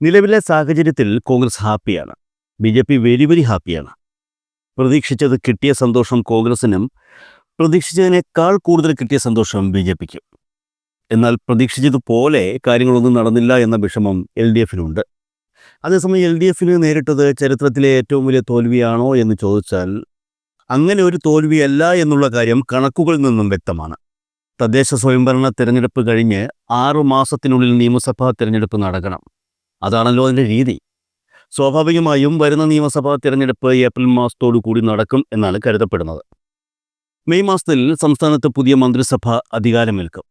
നിലവിലെ സാഹചര്യത്തിൽ കോൺഗ്രസ് ഹാപ്പിയാണ്. B J P very very ഹാപ്പിയാണ്. പ്രതീക്ഷിച്ചത് കിട്ടിയ സന്തോഷം കോൺഗ്രസിനും പ്രതീക്ഷിച്ചതിനേക്കാൾ കൂടുതൽ കിട്ടിയ സന്തോഷം ബി ജെ പിക്കും എന്നാൽ പ്രതീക്ഷിച്ചതുപോലെ കാര്യങ്ങളൊന്നും നടന്നില്ല എന്ന വിഷമം എൽ ഡി എഫിനുണ്ട്. അതേസമയം എൽ ഡി എഫിന് നേരിട്ടത് ചരിത്രത്തിലെ ഏറ്റവും വലിയ തോൽവിയാണോ എന്ന് ചോദിച്ചാൽ അങ്ങനെ ഒരു തോൽവിയല്ല എന്നുള്ള കാര്യം കണക്കുകളിൽ നിന്നും വ്യക്തമാണ്. തദ്ദേശ സ്വയംഭരണ തിരഞ്ഞെടുപ്പ് കഴിഞ്ഞ് ആറു മാസത്തിനുള്ളിൽ നിയമസഭാ തിരഞ്ഞെടുപ്പ് നടക്കണം. അതാണല്ലോ അതിന്റെ രീതി. സ്വാഭാവികമായും വരുന്ന നിയമസഭാ തിരഞ്ഞെടുപ്പ് ഏപ്രിൽ മാസത്തോടു കൂടി നടക്കും എന്നാണ് കരുതപ്പെടുന്നത്. മെയ് മാസത്തിൽ സംസ്ഥാനത്ത് പുതിയ മന്ത്രിസഭ അധികാരമേൽക്കും.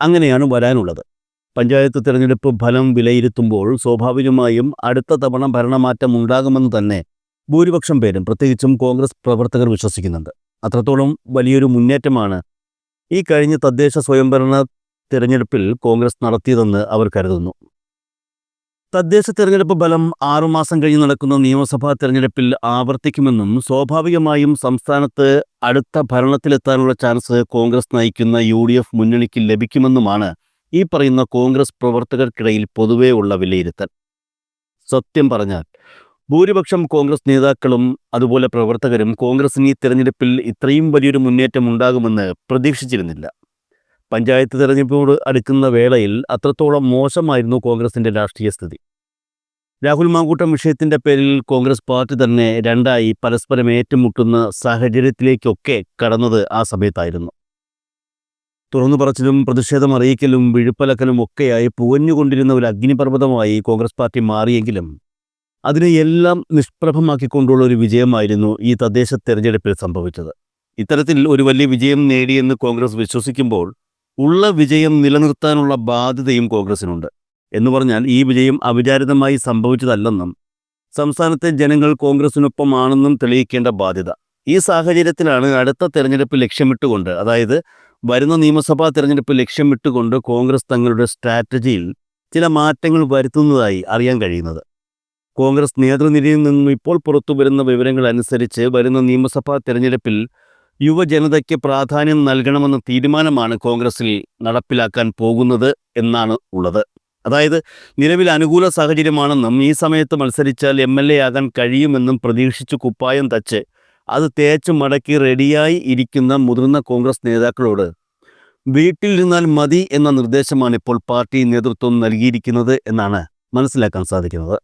അങ്ങനെയാണ് വരാനുള്ളത്. പഞ്ചായത്ത് തിരഞ്ഞെടുപ്പ് ഫലം വിലയിരുത്തുമ്പോൾ സ്വാഭാവികമായും അടുത്ത തവണ ഭരണമാറ്റം ഉണ്ടാകുമെന്ന് തന്നെ ഭൂരിപക്ഷം പേരും പ്രത്യേകിച്ചും കോൺഗ്രസ് പ്രവർത്തകർ വിശ്വസിക്കുന്നുണ്ട്. അത്രത്തോളം വലിയൊരു മുന്നേറ്റമാണ് ഈ കഴിഞ്ഞ തദ്ദേശ സ്വയംഭരണ തിരഞ്ഞെടുപ്പിൽ കോൺഗ്രസ് നടത്തിയതെന്ന് അവർ കരുതുന്നു. തദ്ദേശ തെരഞ്ഞെടുപ്പ് ബലം ആറുമാസം കഴിഞ്ഞ് നടക്കുന്ന നിയമസഭാ തെരഞ്ഞെടുപ്പിൽ ആവർത്തിക്കുമെന്നും സ്വാഭാവികമായും സംസ്ഥാനത്ത് അടുത്ത ഭരണത്തിലെത്താനുള്ള ചാൻസ് കോൺഗ്രസ് നയിക്കുന്ന യു ഡി എഫ് മുന്നണിക്ക് ലഭിക്കുമെന്നുമാണ് ഈ പറയുന്ന കോൺഗ്രസ് പ്രവർത്തകർക്കിടയിൽ പൊതുവേ ഉള്ള വിലയിരുത്തൽ. സത്യം പറഞ്ഞാൽ ഭൂരിപക്ഷം കോൺഗ്രസ് നേതാക്കളും അതുപോലെ പ്രവർത്തകരും കോൺഗ്രസിന് ഈ തെരഞ്ഞെടുപ്പിൽ ഇത്രയും വലിയൊരു മുന്നേറ്റം ഉണ്ടാകുമെന്ന് പ്രതീക്ഷിച്ചിരുന്നില്ല. പഞ്ചായത്ത് തെരഞ്ഞെടുപ്പോട് അടുക്കുന്ന വേളയിൽ അത്രത്തോളം മോശമായിരുന്നു കോൺഗ്രസിന്റെ രാഷ്ട്രീയ സ്ഥിതി. രാഹുൽ മാങ്കൂട്ടം വിഷയത്തിന്റെ പേരിൽ കോൺഗ്രസ് പാർട്ടി തന്നെ രണ്ടായി പരസ്പരം ഏറ്റുമുട്ടുന്ന സാഹചര്യത്തിലേക്കൊക്കെ കടന്നത് ആ സമയത്തായിരുന്നു. തുറന്നു പറച്ചിലും പ്രതിഷേധം അറിയിക്കലും വിഴുപ്പലക്കലും ഒക്കെയായി പുകഞ്ഞുകൊണ്ടിരുന്ന ഒരു അഗ്നിപർവതമായി കോൺഗ്രസ് പാർട്ടി മാറിയെങ്കിലും അതിനെ എല്ലാം നിഷ്പ്രഭമാക്കിക്കൊണ്ടുള്ള ഒരു വിജയമായിരുന്നു ഈ തദ്ദേശ തെരഞ്ഞെടുപ്പിൽ സംഭവിച്ചത്. ഇത്തരത്തിൽ ഒരു വലിയ വിജയം നേടിയെന്ന് കോൺഗ്രസ് വിശ്വസിക്കുമ്പോൾ ഉള്ള വിജയം നിലനിർത്താനുള്ള ബാധ്യതയും കോൺഗ്രസിനുണ്ട്. എന്ന് പറഞ്ഞാൽ ഈ വിജയം അവിചാരിതമായി സംഭവിച്ചതല്ലെന്നും സംസ്ഥാനത്തെ ജനങ്ങൾ കോൺഗ്രസിനൊപ്പമാണെന്നും തെളിയിക്കേണ്ട ബാധ്യത. ഈ സാഹചര്യത്തിലാണ് അടുത്ത തെരഞ്ഞെടുപ്പ് ലക്ഷ്യമിട്ടുകൊണ്ട് അതായത് വരുന്ന നിയമസഭാ തെരഞ്ഞെടുപ്പ് ലക്ഷ്യമിട്ടുകൊണ്ട് കോൺഗ്രസ് തങ്ങളുടെ സ്ട്രാറ്റജിയിൽ ചില മാറ്റങ്ങൾ വരുത്തുന്നതായി അറിയാൻ കഴിയുന്നത്. കോൺഗ്രസ് നേതൃനിരയിൽ നിന്നും ഇപ്പോൾ പുറത്തു വരുന്ന വിവരങ്ങൾ അനുസരിച്ച് വരുന്ന നിയമസഭാ തെരഞ്ഞെടുപ്പിൽ യുവജനതയ്ക്ക് പ്രാധാന്യം നൽകണമെന്ന തീരുമാനമാണ് കോൺഗ്രസിൽ നടപ്പിലാക്കാൻ പോകുന്നത് എന്നാണ് ഉള്ളത്. അതായത് നിലവിൽ അനുകൂല സാഹചര്യമാണെന്നും ഈ സമയത്ത് മത്സരിച്ചാൽ എം എൽ എ ആകാൻ കഴിയുമെന്നും പ്രതീക്ഷിച്ച് കുപ്പായം തച്ച് അത് തേച്ച് മടക്കി റെഡിയായി ഇരിക്കുന്ന മുതിർന്ന കോൺഗ്രസ് നേതാക്കളോട് വീട്ടിൽ നിന്നാൽ മതി എന്ന നിർദ്ദേശമാണ് ഇപ്പോൾ പാർട്ടി നേതൃത്വം നൽകിയിരിക്കുന്നത് എന്നാണ് മനസ്സിലാക്കാൻ സാധിക്കുന്നത്.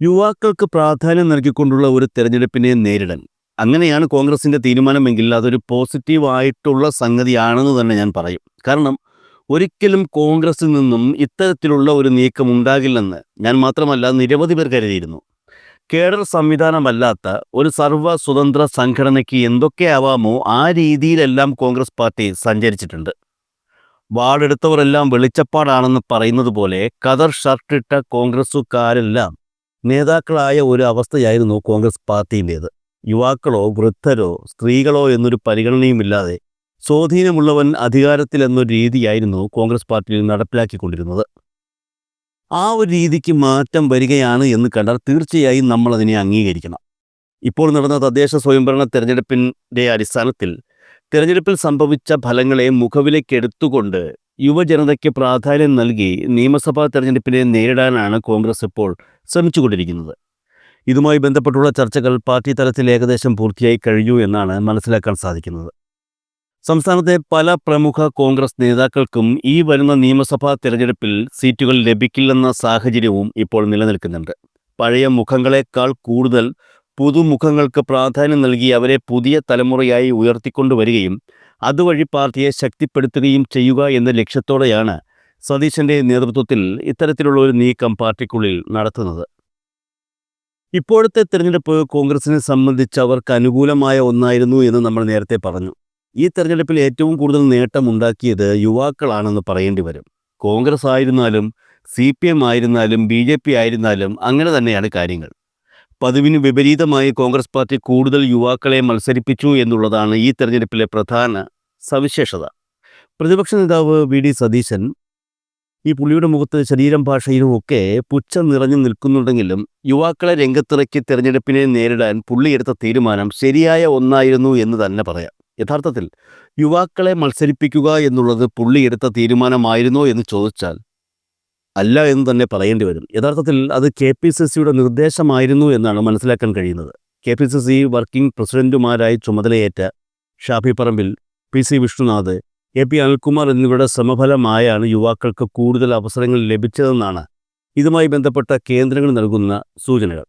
യുവാക്കൾക്ക് പ്രാധാന്യം നൽകിക്കൊണ്ടുള്ള ഒരു തെരഞ്ഞെടുപ്പിനെ നേരിടാൻ അങ്ങനെയാണ് കോൺഗ്രസിന്റെ തീരുമാനമെങ്കിൽ അതൊരു പോസിറ്റീവായിട്ടുള്ള സംഗതിയാണെന്ന് തന്നെ ഞാൻ പറയും. കാരണം ഒരിക്കലും കോൺഗ്രസിൽ നിന്നും ഇത്തരത്തിലുള്ള ഒരു നീക്കം ഉണ്ടാകില്ലെന്ന് ഞാൻ മാത്രമല്ല നിരവധി പേർ കരുതിയിരുന്നു. കേഡർ സംവിധാനമല്ലാത്ത ഒരു സർവ സ്വതന്ത്ര സംഘടനയ്ക്ക് എന്തൊക്കെയാവാമോ ആ രീതിയിലെല്ലാം കോൺഗ്രസ് പാർട്ടി സഞ്ചരിച്ചിട്ടുണ്ട്. വാർഡെടുത്തവരെല്ലാം വെളിച്ചപ്പാടാണെന്ന് പറയുന്നത് പോലെ കതർ ഷർട്ടിട്ട കോൺഗ്രസുകാരെല്ലാം നേതാക്കളായ ഒരു അവസ്ഥയായിരുന്നു കോൺഗ്രസ് പാർട്ടിയിന്റേത് യുവാക്കളോ വൃദ്ധരോ സ്ത്രീകളോ എന്നൊരു പരിഗണനയുമില്ലാതെ സ്വാധീനമുള്ളവൻ അധികാരത്തിൽ എന്നൊരു രീതിയായിരുന്നു കോൺഗ്രസ് പാർട്ടിയിൽ നടപ്പിലാക്കിക്കൊണ്ടിരുന്നത്. ആ ഒരു രീതിക്ക് മാറ്റം വരികയാണ് എന്ന് കണ്ടാൽ തീർച്ചയായും നമ്മൾ അതിനെ അംഗീകരിക്കണം. ഇപ്പോൾ നടന്ന തദ്ദേശ സ്വയംഭരണ തെരഞ്ഞെടുപ്പിന്റെ അടിസ്ഥാനത്തിൽ തെരഞ്ഞെടുപ്പിൽ സംഭവിച്ച ഫലങ്ങളെ മുഖവിലേക്കെടുത്തുകൊണ്ട് യുവജനതയ്ക്ക് പ്രാധാന്യം നൽകി നിയമസഭാ തെരഞ്ഞെടുപ്പിനെ നേരിടാനാണ് കോൺഗ്രസ് ഇപ്പോൾ ശ്രമിച്ചുകൊണ്ടിരിക്കുന്നത്. ഇതുമായി ബന്ധപ്പെട്ടുള്ള ചർച്ചകൾ പാർട്ടി തലത്തിൽ ഏകദേശം പൂർത്തിയായി കഴിഞ്ഞു എന്നാണ് മനസ്സിലാക്കാൻ സാധിക്കുന്നത്. സംസ്ഥാനത്തെ പല പ്രമുഖ കോൺഗ്രസ് നേതാക്കൾക്കും ഈ വരുന്ന നിയമസഭാ തെരഞ്ഞെടുപ്പിൽ സീറ്റുകൾ ലഭിക്കില്ലെന്ന സാഹചര്യവും ഇപ്പോൾ നിലനിൽക്കുന്നുണ്ട്. പഴയ മുഖങ്ങളെക്കാൾ കൂടുതൽ പുതുമുഖങ്ങൾക്ക് പ്രാധാന്യം നൽകി അവരെ പുതിയ തലമുറയായി ഉയർത്തിക്കൊണ്ടുവരികയും അതുവഴി പാർട്ടിയെ ശക്തിപ്പെടുത്തുകയും ചെയ്യുക എന്ന ലക്ഷ്യത്തോടെയാണ് സതീശന്റെ നേതൃത്വത്തിൽ ഇത്തരത്തിലുള്ള ഒരു നീക്കം പാർട്ടിക്കുള്ളിൽ നടത്തുന്നത്. ഇപ്പോഴത്തെ തെരഞ്ഞെടുപ്പ് കോൺഗ്രസിനെ സംബന്ധിച്ച് അവർക്ക് അനുകൂലമായ ഒന്നായിരുന്നു എന്ന് നമ്മൾ നേരത്തെ പറഞ്ഞു. ഈ തെരഞ്ഞെടുപ്പിൽ ഏറ്റവും കൂടുതൽ നേട്ടമുണ്ടാക്കിയത് യുവാക്കളാണെന്ന് പറയേണ്ടി വരും. കോൺഗ്രസ് ആയിരുന്നാലും സി പി എം ആയിരുന്നാലും ബി ജെ പി ആയിരുന്നാലും അങ്ങനെ തന്നെയാണ് കാര്യങ്ങൾ. പതിവിന് വിപരീതമായി കോൺഗ്രസ് പാർട്ടി കൂടുതൽ യുവാക്കളെ മത്സരിപ്പിച്ചു എന്നുള്ളതാണ് ഈ തെരഞ്ഞെടുപ്പിലെ പ്രധാന സവിശേഷത. പ്രതിപക്ഷ നേതാവ് വി ഡി സതീശൻ ഈ പുള്ളിയുടെ മുഖത്ത് ശരീരം ഭാഷയിലും ഒക്കെ പുച്ഛം നിറഞ്ഞു നിൽക്കുന്നുണ്ടെങ്കിലും യുവാക്കളെ രംഗത്തിറക്കി തെരഞ്ഞെടുപ്പിനെ നേരിടാൻ പുള്ളി എടുത്ത തീരുമാനം ശരിയായ ഒന്നായിരുന്നു എന്ന് തന്നെ പറയാം. യഥാർത്ഥത്തിൽ യുവാക്കളെ മത്സരിപ്പിക്കുക എന്നുള്ളത് പുള്ളി എടുത്ത തീരുമാനമായിരുന്നോ എന്ന് ചോദിച്ചാൽ അല്ല എന്ന് തന്നെ പറയേണ്ടി വരും. യഥാർത്ഥത്തിൽ അത് കെ പി സി സിയുടെ നിർദ്ദേശമായിരുന്നു എന്നാണ് മനസ്സിലാക്കാൻ കഴിയുന്നത്. K P C C working പ്രസിഡന്റുമാരായി ചുമതലയേറ്റ Shafi Parambil P C Vishnunath A P Anilkumar എന്നിവരുടെ ശ്രമഫലമായാണ് യുവാക്കൾക്ക് കൂടുതൽ അവസരങ്ങൾ ലഭിച്ചതെന്നാണ് ഇതുമായി ബന്ധപ്പെട്ട കേന്ദ്രങ്ങൾ നൽകുന്ന സൂചനകൾ.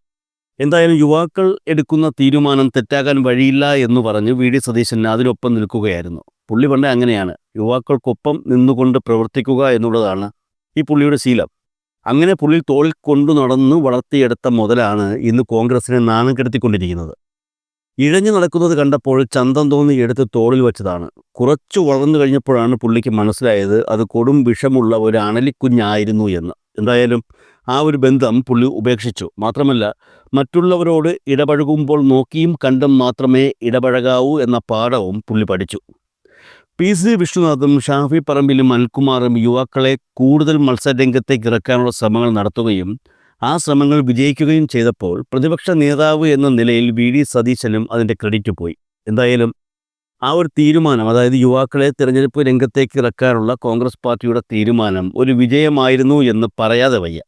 എന്തായാലും യുവാക്കൾ എടുക്കുന്ന തീരുമാനം തെറ്റാകാൻ വഴിയില്ല എന്ന് പറഞ്ഞ് വി. ഡി. സതീശൻ അതിനൊപ്പം നിൽക്കുകയായിരുന്നു. പുള്ളി പണ്ടേ അങ്ങനെയാണ്. യുവാക്കൾക്കൊപ്പം നിന്നുകൊണ്ട് പ്രവർത്തിക്കുക എന്നുള്ളതാണ് ഈ പുള്ളിയുടെ ശീലം. അങ്ങനെ പുള്ളി തോളിൽ കൊണ്ടു നടന്നു വളർത്തിയെടുത്ത മുതലാണ് ഇന്ന് കോൺഗ്രസിനെ നാണം കെടുത്തിക്കൊണ്ടിരിക്കുന്നത്. ഇഴഞ്ഞു നടക്കുന്നത് കണ്ടപ്പോൾ ചന്തം തോന്നി എടുത്ത് തോളിൽ വെച്ചതാണ്. കുറച്ചു വളർന്നു കഴിഞ്ഞപ്പോഴാണ് പുള്ളിക്ക് മനസ്സിലായത് അത് കൊടും വിഷമുള്ള ഒരു അണലിക്കുഞ്ഞായിരുന്നു എന്ന്. എന്തായാലും ആ ഒരു ബന്ധം പുള്ളി ഉപേക്ഷിച്ചു. മാത്രമല്ല മറ്റുള്ളവരോട് ഇടപഴകുമ്പോൾ നോക്കിയും കണ്ടും മാത്രമേ ഇടപഴകാവൂ എന്ന പാഠവും പുള്ളി പഠിച്ചു. പി. സി. വിഷ്ണുനാഥും ഷാഫി പറമ്പിലും അൽകുമാറും യുവാക്കളെ കൂടുതൽ മത്സരരംഗത്തേക്ക് ഇറക്കാനുള്ള ശ്രമങ്ങൾ നടത്തുകയും ആ ശ്രമങ്ങൾ വിജയിക്കുകയും ചെയ്തപ്പോൾ പ്രതിപക്ഷ നേതാവ് എന്ന നിലയിൽ വി. ഡി. സതീശനും അതിന്റെ ക്രെഡിറ്റ് പോയി. എന്തായാലും ആ ഒരു തീരുമാനം അതായത് യുവാക്കളെ തിരഞ്ഞെടുപ്പ് രംഗത്തേക്ക് ഇറക്കാനുള്ള കോൺഗ്രസ് പാർട്ടിയുടെ തീരുമാനം ഒരു വിജയമായിരുന്നു എന്ന് പറയാതെ വയ്യ.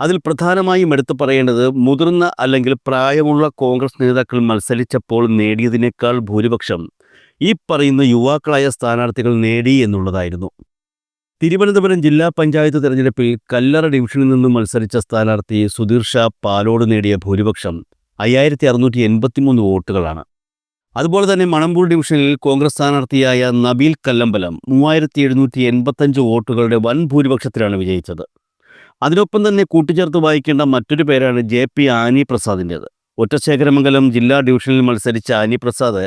അതിൽ പ്രധാനമായും എടുത്തു പറയേണ്ടത് മുതിർന്ന അല്ലെങ്കിൽ പ്രായമുള്ള കോൺഗ്രസ് നേതാക്കൾ മത്സരിച്ചപ്പോൾ നേടിയതിനേക്കാൾ ഭൂരിപക്ഷം ഈ പറയുന്ന യുവാക്കളായ സ്ഥാനാർത്ഥികൾ നേടി എന്നുള്ളതായിരുന്നു. തിരുവനന്തപുരം ജില്ലാ പഞ്ചായത്ത് തെരഞ്ഞെടുപ്പിൽ കല്ലറ ഡിവിഷനിൽ നിന്നും മത്സരിച്ച സ്ഥാനാർത്ഥി സുധീർ ഷാ പാലോട് നേടിയ ഭൂരിപക്ഷം അയ്യായിരത്തി അറുന്നൂറ്റി എൺപത്തിമൂന്ന് വോട്ടുകളാണ്. അതുപോലെ തന്നെ മണമ്പൂർ ഡിവിഷനിൽ കോൺഗ്രസ് സ്ഥാനാർത്ഥിയായ നബീൽ കല്ലമ്പലം മൂവായിരത്തി എഴുന്നൂറ്റി എൺപത്തഞ്ച് വോട്ടുകളുടെ വൻ ഭൂരിപക്ഷത്തിലാണ് വിജയിച്ചത്. അതിനൊപ്പം തന്നെ കൂട്ടിച്ചേർത്ത് വായിക്കേണ്ട മറ്റൊരു പേരാണ് ജെ പി ആനി പ്രസാദിന്റേത് ഒറ്റശേഖരമംഗലം ജില്ലാ ഡിവിഷനിൽ മത്സരിച്ച ആനി പ്രസാദ്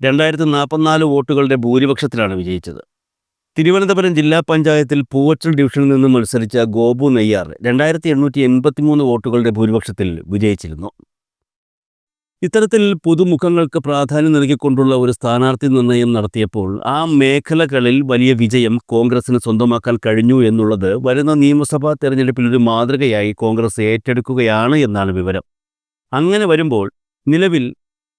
രണ്ടായിരത്തി നാൽപ്പത്തിനാല് വോട്ടുകളുടെ ഭൂരിപക്ഷത്തിലാണ് വിജയിച്ചത്. തിരുവനന്തപുരം ജില്ലാ പഞ്ചായത്തിൽ പൂവച്ചൽ ഡിവിഷനിൽ നിന്ന് മത്സരിച്ച ഗോപു നെയ്യാർ രണ്ടായിരത്തി എണ്ണൂറ്റി എൺപത്തി മൂന്ന് വോട്ടുകളുടെ ഭൂരിപക്ഷത്തിൽ വിജയിച്ചിരുന്നു. ഇത്തരത്തിൽ പുതുമുഖങ്ങൾക്ക് പ്രാധാന്യം നൽകിക്കൊണ്ടുള്ള ഒരു സ്ഥാനാർത്ഥി നിർണയം നടത്തിയപ്പോൾ ആ മേഖലകളിൽ വലിയ വിജയം കോൺഗ്രസിന് സ്വന്തമാക്കാൻ കഴിഞ്ഞു എന്നുള്ളത് വരുന്ന നിയമസഭാ തെരഞ്ഞെടുപ്പിൽ ഒരു മാതൃകയായി കോൺഗ്രസ് ഏറ്റെടുക്കുകയാണ് എന്നാണ് വിവരം. അങ്ങനെ വരുമ്പോൾ നിലവിൽ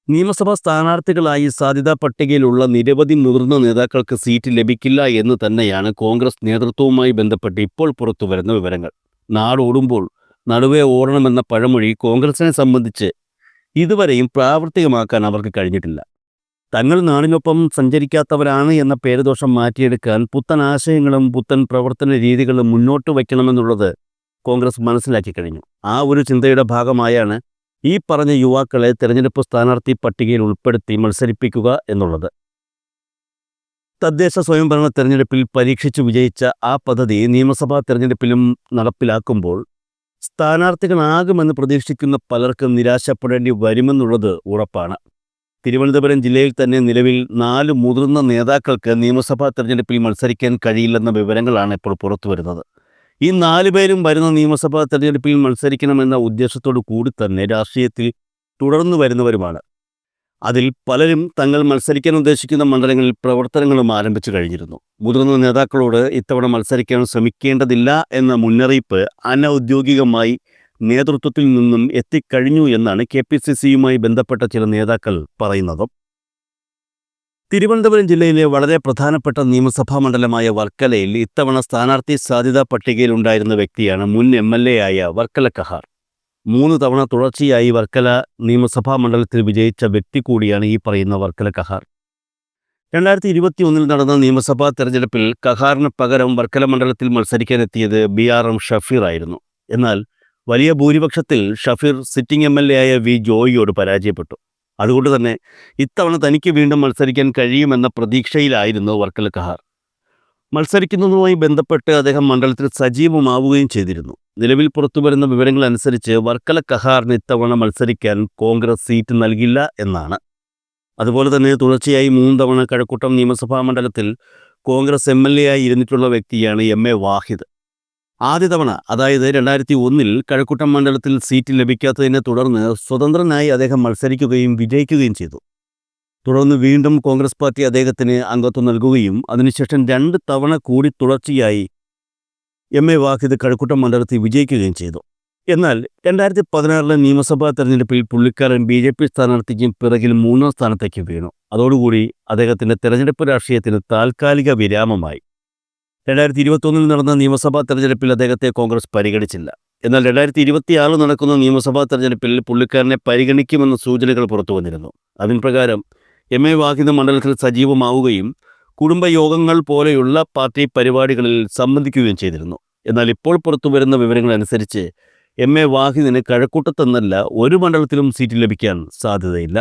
നിയമസഭാ സ്ഥാനാർത്ഥികളായി സാധ്യതാ പട്ടികയിലുള്ള നിരവധി മുതിർന്ന നേതാക്കൾക്ക് സീറ്റ് ലഭിക്കില്ല എന്ന് തന്നെയാണ് കോൺഗ്രസ് നേതൃത്വവുമായി ബന്ധപ്പെട്ട് ഇപ്പോൾ പുറത്തുവരുന്ന വിവരങ്ങൾ. നാടോടുമ്പോൾ നടുവേ ഓടണമെന്ന പഴമൊഴി കോൺഗ്രസിനെ സംബന്ധിച്ച് ഇതുവരെയും പ്രാവർത്തികമാക്കാൻ അവർക്ക് കഴിഞ്ഞിട്ടില്ല. തങ്ങൾ നാടിനൊപ്പം സഞ്ചരിക്കാത്തവരാണ് എന്ന പേരുദോഷം മാറ്റിയെടുക്കാൻ പുത്തൻ ആശയങ്ങളും പുത്തൻ പ്രവർത്തന രീതികളും മുന്നോട്ട് വയ്ക്കണമെന്നുള്ളത് കോൺഗ്രസ് മനസ്സിലാക്കി കഴിഞ്ഞു. ആ ഒരു ചിന്തയുടെ ഭാഗമായാണ് ഈ പറഞ്ഞ യുവാക്കളെ തെരഞ്ഞെടുപ്പ് സ്ഥാനാർത്ഥി പട്ടികയിൽ ഉൾപ്പെടുത്തി മത്സരിപ്പിക്കുക എന്നുള്ളത്. തദ്ദേശ സ്വയംഭരണ തെരഞ്ഞെടുപ്പിൽ പരീക്ഷിച്ചു വിജയിച്ച ആ പദ്ധതി നിയമസഭാ തെരഞ്ഞെടുപ്പിലും നടപ്പിലാക്കുമ്പോൾ സ്ഥാനാർത്ഥികളാകുമെന്ന് പ്രതീക്ഷിക്കുന്ന പലർക്കും നിരാശപ്പെടേണ്ടി വരുമെന്നുള്ളത് ഉറപ്പാണ്. തിരുവനന്തപുരം ജില്ലയിൽ തന്നെ നിലവിൽ നാല് മുതിർന്ന നേതാക്കൾക്ക് നിയമസഭാ തെരഞ്ഞെടുപ്പിൽ മത്സരിക്കാൻ കഴിയില്ലെന്ന വിവരങ്ങളാണ് ഇപ്പോൾ പുറത്തുവരുന്നത്. ഈ നാലു പേരും വരുന്ന നിയമസഭാ തെരഞ്ഞെടുപ്പിൽ മത്സരിക്കണമെന്ന ഉദ്ദേശത്തോടു കൂടി തന്നെ രാഷ്ട്രീയത്തിൽ തുടർന്നു വരുന്നവരുമാണ്. അതിൽ പലരും തങ്ങൾ മത്സരിക്കാൻ ഉദ്ദേശിക്കുന്ന മണ്ഡലങ്ങളിൽ പ്രവർത്തനങ്ങളും ആരംഭിച്ചു കഴിഞ്ഞിരുന്നു. മുതിർന്ന നേതാക്കളോട് ഇത്തവണ മത്സരിക്കാൻ ശ്രമിക്കേണ്ടതില്ല എന്ന മുന്നറിയിപ്പ് അനൗദ്യോഗികമായി നേതൃത്വത്തിൽ നിന്നും എത്തിക്കഴിഞ്ഞു എന്നാണ് കെ പി സി സിയുമായി ബന്ധപ്പെട്ട ചില നേതാക്കൾ പറയുന്നത്. തിരുവനന്തപുരം ജില്ലയിലെ വളരെ പ്രധാനപ്പെട്ട നിയമസഭാ മണ്ഡലമായ വർക്കലയിൽ ഇത്തവണ സ്ഥാനാർത്ഥി സാധ്യതാ പട്ടികയിലുണ്ടായിരുന്ന വ്യക്തിയാണ് മുൻ എം എൽ എ ആയ വർക്കല കഹാർ. മൂന്ന് തവണ തുടർച്ചയായി വർക്കല നിയമസഭാ മണ്ഡലത്തിൽ വിജയിച്ച വ്യക്തി കൂടിയാണ് ഈ പറയുന്ന വർക്കല കഹാർ. രണ്ടായിരത്തി ഇരുപത്തി ഒന്നിൽ നടന്ന നിയമസഭാ തെരഞ്ഞെടുപ്പിൽ കഹാറിന് പകരം വർക്കല മണ്ഡലത്തിൽ മത്സരിക്കാനെത്തിയത് ബി ആർ എം ഷഫീർ ആയിരുന്നു. എന്നാൽ വലിയ ഭൂരിപക്ഷത്തിൽ Shafeer sitting M L A ആയ വി ജോയിയോട് പരാജയപ്പെട്ടു. അതുകൊണ്ട് തന്നെ ഇത്തവണ തനിക്ക് വീണ്ടും മത്സരിക്കാൻ കഴിയുമെന്ന പ്രതീക്ഷയിലായിരുന്നു വർക്കല കഹാർ. മത്സരിക്കുന്നതുമായി ബന്ധപ്പെട്ട് അദ്ദേഹം മണ്ഡലത്തിൽ സജീവമാവുകയും ചെയ്തിരുന്നു. നിലവിൽ പുറത്തുവരുന്ന വിവരങ്ങൾ അനുസരിച്ച് വർക്കല കഹാറിന് ഇത്തവണ മത്സരിക്കാൻ കോൺഗ്രസ് സീറ്റ് നൽകില്ല എന്നാണ്. അതുപോലെ തന്നെ തുടർച്ചയായി മൂന്ന് തവണ കഴക്കൂട്ടം നിയമസഭാ മണ്ഡലത്തിൽ കോൺഗ്രസ് എം എൽ എ ആയി ഇരുന്നിട്ടുള്ള വ്യക്തിയാണ് എം എ വാഹിദ്. ആദ്യ തവണ അതായത് രണ്ടായിരത്തി ഒന്നിൽ കഴക്കൂട്ടം മണ്ഡലത്തിൽ സീറ്റ് ലഭിക്കാത്തതിനെ തുടർന്ന് സ്വതന്ത്രനായി അദ്ദേഹം മത്സരിക്കുകയും വിജയിക്കുകയും ചെയ്തു. തുടർന്ന് വീണ്ടും കോൺഗ്രസ് പാർട്ടി അദ്ദേഹത്തിന് അംഗത്വം നൽകുകയും അതിനുശേഷം രണ്ട് തവണ കൂടി തുടർച്ചയായി എം. എ. വാഹിദ് കഴക്കൂട്ടം മണ്ഡലത്തിൽ വിജയിക്കുകയും ചെയ്തു. എന്നാൽ രണ്ടായിരത്തി പതിനാറിലെ നിയമസഭാ തെരഞ്ഞെടുപ്പിൽ പുള്ളിക്കാരൻ ബി ജെ പി സ്ഥാനാർത്ഥിക്കും പിറകിൽ മൂന്നാം സ്ഥാനത്തേക്ക് വീണു. അതോടുകൂടി അദ്ദേഹത്തിന്റെ തെരഞ്ഞെടുപ്പ് രാഷ്ട്രീയത്തിന് താൽക്കാലിക വിരാമമായി. രണ്ടായിരത്തി ഇരുപത്തൊന്നിൽ നടന്ന നിയമസഭാ തെരഞ്ഞെടുപ്പിൽ അദ്ദേഹത്തെ കോൺഗ്രസ് പരിഗണിച്ചില്ല. എന്നാൽ രണ്ടായിരത്തി ഇരുപത്തിയാറ് നടക്കുന്ന നിയമസഭാ തെരഞ്ഞെടുപ്പിൽ പുള്ളിക്കാരനെ പരിഗണിക്കുമെന്ന സൂചനകൾ പുറത്തു വന്നിരുന്നു. അതിൻ പ്രകാരം എം എ വാഹിത മണ്ഡലത്തിൽ സജീവമാവുകയും കുടുംബയോഗങ്ങൾ പോലെയുള്ള പാർട്ടി പരിപാടികളിൽ സംബന്ധിക്കുകയും ചെയ്തിരുന്നു. എന്നാൽ ഇപ്പോൾ പുറത്തു വരുന്ന വിവരങ്ങൾ അനുസരിച്ച് എം എ വാഹിദിന് കഴക്കൂട്ടത്തെന്നല്ല ഒരു മണ്ഡലത്തിലും സീറ്റ് ലഭിക്കാൻ സാധ്യതയില്ല.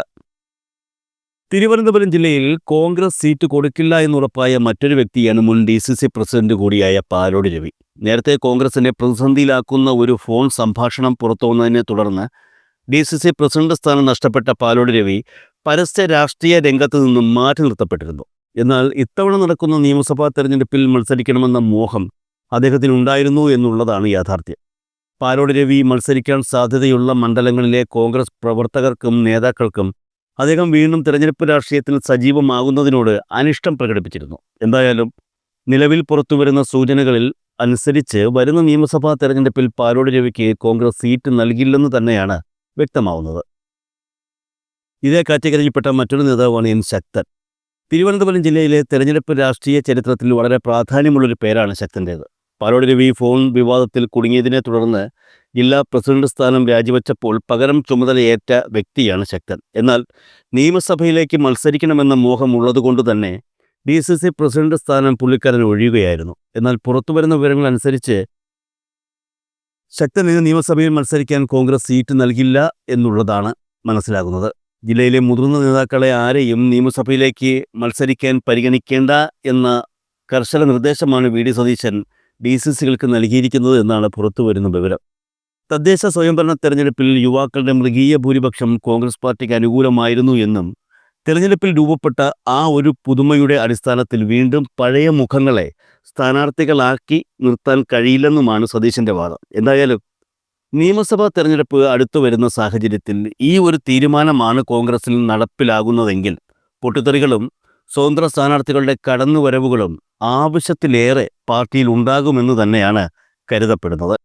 തിരുവനന്തപുരം ജില്ലയിൽ കോൺഗ്രസ് സീറ്റ് കൊടുക്കില്ല എന്നുറപ്പായ മറ്റൊരു വ്യക്തിയാണ് മുൻ ഡി സി സി പ്രസിഡന്റ് കൂടിയായ പാലോട് രവി. നേരത്തെ കോൺഗ്രസിനെ പ്രതിസന്ധിയിലാക്കുന്ന ഒരു ഫോൺ സംഭാഷണം പുറത്തുവന്നതിനെ തുടർന്ന് ഡി സി സി പ്രസിഡന്റ് സ്ഥാനം നഷ്ടപ്പെട്ട പാലോട് രവി പരസ്യ രാഷ്ട്രീയ രംഗത്ത് നിന്നും മാറ്റി നിർത്തപ്പെട്ടിരുന്നു. എന്നാൽ ഇത്തവണ നടക്കുന്ന നിയമസഭാ തെരഞ്ഞെടുപ്പിൽ മത്സരിക്കണമെന്ന മോഹം അദ്ദേഹത്തിനുണ്ടായിരുന്നു എന്നുള്ളതാണ് യാഥാർത്ഥ്യം. പാലോട് രവി മത്സരിക്കാൻ സാധ്യതയുള്ള മണ്ഡലങ്ങളിലെ കോൺഗ്രസ് പ്രവർത്തകർക്കും നേതാക്കൾക്കും അദ്ദേഹം വീണ്ടും തിരഞ്ഞെടുപ്പ് രാഷ്ട്രീയത്തിൽ സജീവമാകുന്നതിനോട് അനിഷ്ടം പ്രകടിപ്പിച്ചിരുന്നു. എന്തായാലും നിലവിൽ പുറത്തുവരുന്ന സൂചനകളിൽ അനുസരിച്ച് വരുന്ന നിയമസഭാ തെരഞ്ഞെടുപ്പിൽ പാലോട് രവിക്ക് കോൺഗ്രസ് സീറ്റ് നൽകില്ലെന്ന് തന്നെയാണ് വ്യക്തമാവുന്നത്. ഇതേ കാറ്റഗറിയിൽപ്പെട്ട മറ്റൊരു നേതാവാണ് എൻ ശക്തൻ. തിരുവനന്തപുരം ജില്ലയിലെ തെരഞ്ഞെടുപ്പ് രാഷ്ട്രീയ ചരിത്രത്തിൽ വളരെ പ്രാധാന്യമുള്ളൊരു പേരാണ് ശക്തന്റേത്. പാലോട് രവി ഫോൺ വിവാദത്തിൽ കുടുങ്ങിയതിനെ തുടർന്ന് ജില്ലാ പ്രസിഡന്റ് സ്ഥാനം രാജിവെച്ചപ്പോൾ പകരം ചുമതലയേറ്റ വ്യക്തിയാണ് ശക്തൻ. എന്നാൽ നിയമസഭയിലേക്ക് മത്സരിക്കണമെന്ന മോഹം ഉള്ളതുകൊണ്ട് തന്നെ ഡി സി സി പ്രസിഡന്റ് സ്ഥാനം പുള്ളിക്കാരൻ ഒഴിയുകയായിരുന്നു. എന്നാൽ പുറത്തുവരുന്ന വിവരങ്ങൾ അനുസരിച്ച് ശക്തന് നിയമസഭയിൽ മത്സരിക്കാൻ കോൺഗ്രസ് സീറ്റ് നൽകില്ല എന്നുള്ളതാണ് മനസ്സിലാകുന്നത്. ജില്ലയിലെ മുതിർന്ന നേതാക്കളെ ആരെയും നിയമസഭയിലേക്ക് മത്സരിക്കാൻ പരിഗണിക്കേണ്ട എന്ന കർശന നിർദ്ദേശമാണ് V D Satheesan D C സികൾക്ക് നൽകിയിരിക്കുന്നത് എന്നാണ് പുറത്തുവരുന്ന വിവരം. തദ്ദേശ സ്വയംഭരണ തെരഞ്ഞെടുപ്പിൽ യുവാക്കളുടെ മൃഗീയ ഭൂരിപക്ഷം കോൺഗ്രസ് പാർട്ടിക്ക് അനുകൂലമായിരുന്നു എന്നും തെരഞ്ഞെടുപ്പിൽ രൂപപ്പെട്ട ആ ഒരു പുതുമയുടെ അടിസ്ഥാനത്തിൽ വീണ്ടും പഴയ മുഖങ്ങളെ സ്ഥാനാർത്ഥികളാക്കി നിർത്താൻ കഴിയില്ലെന്നുമാണ് സതീശന്റെ വാദം. എന്തായാലും നിയമസഭാ തെരഞ്ഞെടുപ്പ് അടുത്തു വരുന്ന സാഹചര്യത്തിൽ ഈ ഒരു തീരുമാനമാണ് കോൺഗ്രസിൽ നടപ്പിലാകുന്നതെങ്കിൽ പൊട്ടിത്തെറികളും സ്വതന്ത്ര സ്ഥാനാർത്ഥികളുടെ കടന്നുവരവുകളും ആവശ്യത്തിലേറെ പാർട്ടിയിൽ ഉണ്ടാകുമെന്ന് തന്നെയാണ് കരുതപ്പെടുന്നത്.